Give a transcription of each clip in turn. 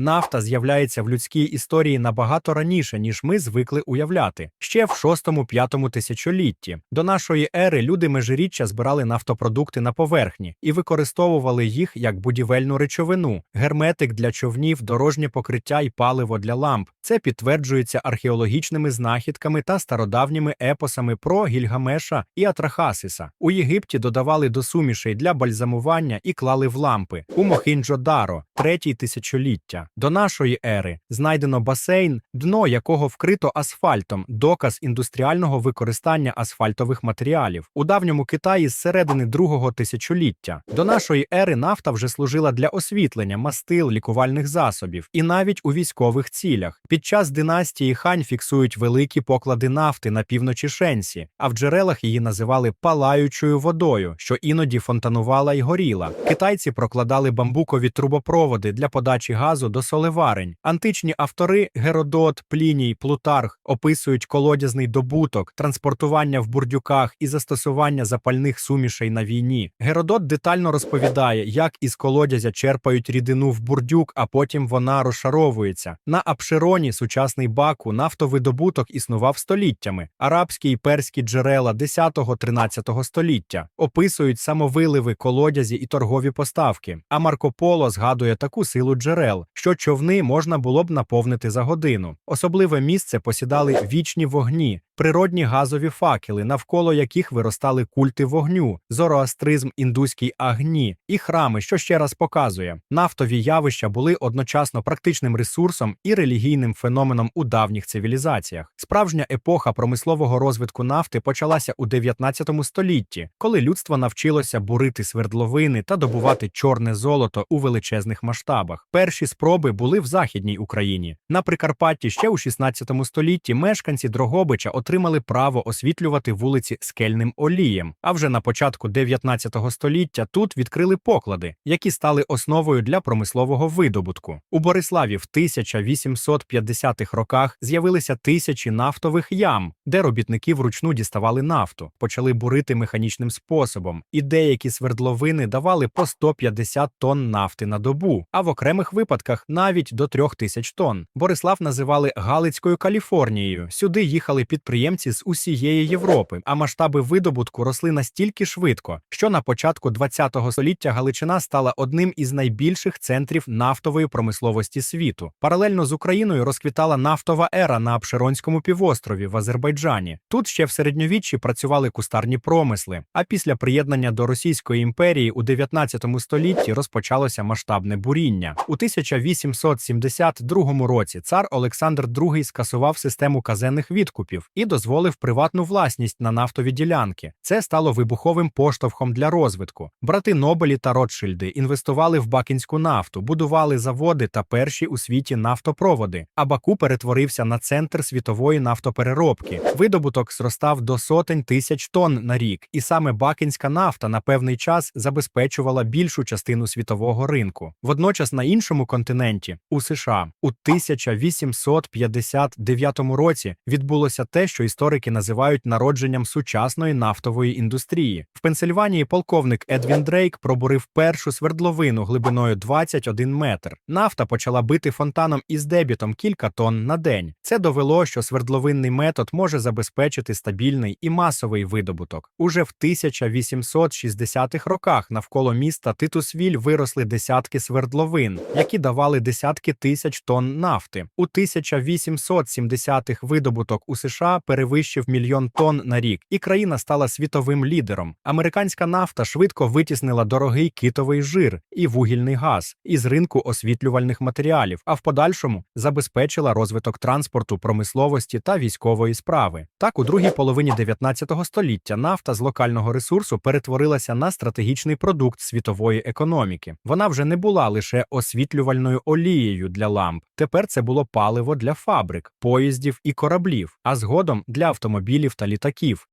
Нафта з'являється в людській історії набагато раніше, ніж ми звикли уявляти. Ще в 6-5 тисячолітті. До нашої ери люди межиріччя збирали нафтопродукти на поверхні і використовували їх як будівельну речовину, герметик для човнів, дорожнє покриття і паливо для ламп. Це підтверджується археологічними знахідками та стародавніми епосами про Гільгамеша і Атрахасиса. У Єгипті додавали до сумішей для бальзамування і клали в лампи. У Мохінджо-Даро, третій тисячоліття. До нашої ери знайдено басейн, дно якого вкрито асфальтом, доказ індустріального використання асфальтових матеріалів. У давньому Китаї з середини другого тисячоліття. До нашої ери нафта вже служила для освітлення, мастил, лікувальних засобів і навіть у військових цілях. Під час династії хань фіксують великі поклади нафти на півночі Шенсі, а в джерелах її називали палаючою водою, що іноді фонтанувала й горіла. Китайці прокладали бамбукові трубопроводи для подачі газу до солеварень. Античні автори Геродот, Пліній, Плутарх описують колодязний добуток, транспортування в бурдюках і застосування запальних сумішей на війні. Геродот детально розповідає, як із колодязя черпають рідину в бурдюк, а потім вона розшаровується. На Апшероні, сучасний Баку, нафтовидобуток існував століттями. Арабські і перські джерела 10-13 століття описують самовиливи, колодязі і торгові поставки. А Марко Поло згадує таку силу джерел, що човни можна було б наповнити за годину. Особливе місце посідали вічні вогні, природні газові факели, навколо яких виростали культи вогню, зороастризм, індуський агні і храми, що ще раз показує, нафтові явища були одночасно практичним ресурсом і релігійним феноменом у давніх цивілізаціях. Справжня епоха промислового розвитку нафти почалася у 19 столітті, коли людство навчилося бурити свердловини та добувати чорне золото у величезних масштабах. Перші спроби були в західній Україні. На Прикарпатті ще у 16 столітті мешканці Дрогобича отримали право освітлювати вулиці скельним олієм. А вже на початку 19 століття тут відкрили поклади, які стали основою для промислового видобутку. У Бориславі в 1850-х роках з'явилися тисячі нафтових ям, де робітники вручну діставали нафту, почали бурити механічним способом, і деякі свердловини давали по 150 тонн нафти на добу, а в окремих випадках навіть до 3000 тонн. Борислав називали Галицькою Каліфорнією. Сюди їхали підприємці з усієї Європи, а масштаби видобутку росли настільки швидко, що на початку 20-го століття Галичина стала одним із найбільших центрів нафтової промисловості світу. Паралельно з Україною розквітала нафтова ера на Апшеронському півострові в Азербайджані. Тут ще в середньовіччі працювали кустарні промисли. А після приєднання до Російської імперії у 19 столітті розпочалося масштабне буріння. У 1872 році цар Олександр II скасував систему казенних відкупів і дозволив приватну власність на нафтові ділянки. Це стало вибуховим поштовхом для розвитку. Брати Нобелі та Ротшильди інвестували в бакінську нафту, будували заводи та перші у світі нафтопроводи. А Баку перетворився на центр світової нафтопереробки. Видобуток зростав до сотень тисяч тонн на рік, і саме бакінська нафта на певний час забезпечувала більшу частину світового ринку. Водночас на іншому континенті, у США, у 1859 році відбулося те, що історики називають народженням сучасної нафтової індустрії. В Пенсильванії полковник Едвін Дрейк пробурив першу свердловину глибиною 21 метр. Нафта почала бити фонтаном із дебітом кілька тонн на день. Це довело, що свердловинний метод може забезпечити стабільний і масовий видобуток. Уже в 1860-х роках навколо міста Титусвіль виросли десятки свердловин, які давали десятки тисяч тонн нафти. У 1870-х видобуток у США перевищив мільйон тонн на рік, і країна стала світовим лідером. Американська нафта швидко витіснила дорогий китовий жир і вугільний газ із ринку освітлювальних матеріалів, а в подальшому забезпечила розвиток транспорту, промисловості та військової справи. Так, у другій половині 19 століття нафта з локального ресурсу перетворилася на стратегічний продукт світової економіки. Вона вже не була лише освітлювальною олією для ламп. Тепер це було паливо для фабрик, поїздів і кораблів, а згодом для автомобілів та літаків.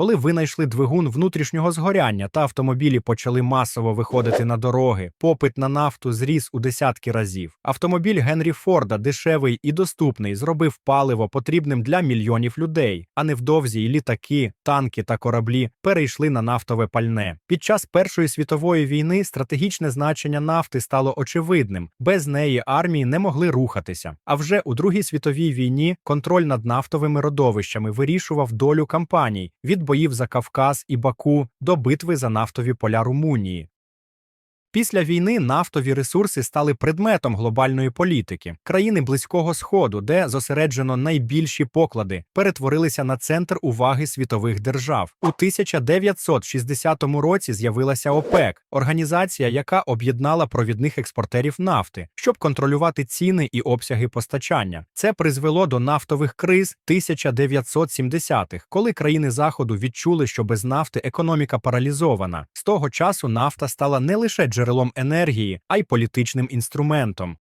Коли винайшли двигун внутрішнього згоряння та автомобілі почали масово виходити на дороги, попит на нафту зріс у десятки разів. Автомобіль Генрі Форда, дешевий і доступний, зробив паливо потрібним для мільйонів людей. А невдовзі і літаки, танки та кораблі перейшли на нафтове пальне. Під час Першої світової війни стратегічне значення нафти стало очевидним. Без неї армії не могли рухатися. А вже у Другій світовій війні контроль над нафтовими родовищами вирішував долю кампаній від боїв за Кавказ і Баку до битви за нафтові поля Румунії. Після війни нафтові ресурси стали предметом глобальної політики. Країни Близького Сходу, де зосереджено найбільші поклади, перетворилися на центр уваги світових держав. У 1960 році з'явилася ОПЕК, організація, яка об'єднала провідних експортерів нафти, щоб контролювати ціни і обсяги постачання. Це призвело до нафтових криз 1970-х, коли країни Заходу відчули, що без нафти економіка паралізована. З того часу нафта стала не лише джерелом енергії, а й політичним інструментом.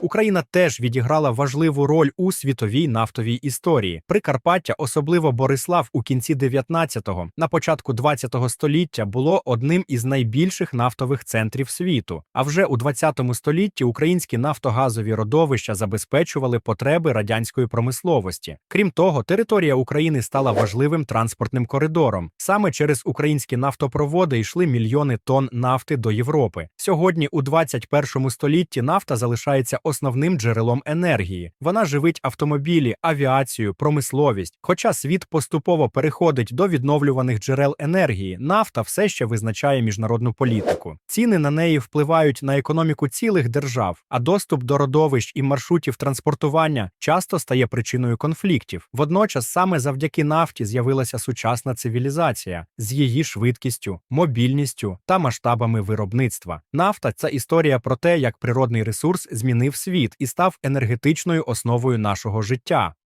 Україна теж відіграла важливу роль у світовій нафтовій історії. Прикарпаття, особливо Борислав, у кінці 19-го, на початку 20-го століття було одним із найбільших нафтових центрів світу. А вже у 20 столітті українські нафтогазові родовища забезпечували потреби радянської промисловості. Крім того, територія України стала важливим транспортним коридором. Саме через українські нафтопроводи йшли мільйони тонн нафти до Європи. Сьогодні, у 21 столітті, нафта залишається основним джерелом енергії. Вона живить автомобілі, авіацію, промисловість. Хоча світ поступово переходить до відновлюваних джерел енергії, нафта все ще визначає міжнародну політику. Ціни на неї впливають на економіку цілих держав, а доступ до родовищ і маршрутів транспортування часто стає причиною конфліктів. Водночас, саме завдяки нафті з'явилася сучасна цивілізація з її швидкістю, мобільністю та масштабами виробництва. Нафта це історія про те, як природний ресурс змінив світ і став енергетичною основою нашого життя.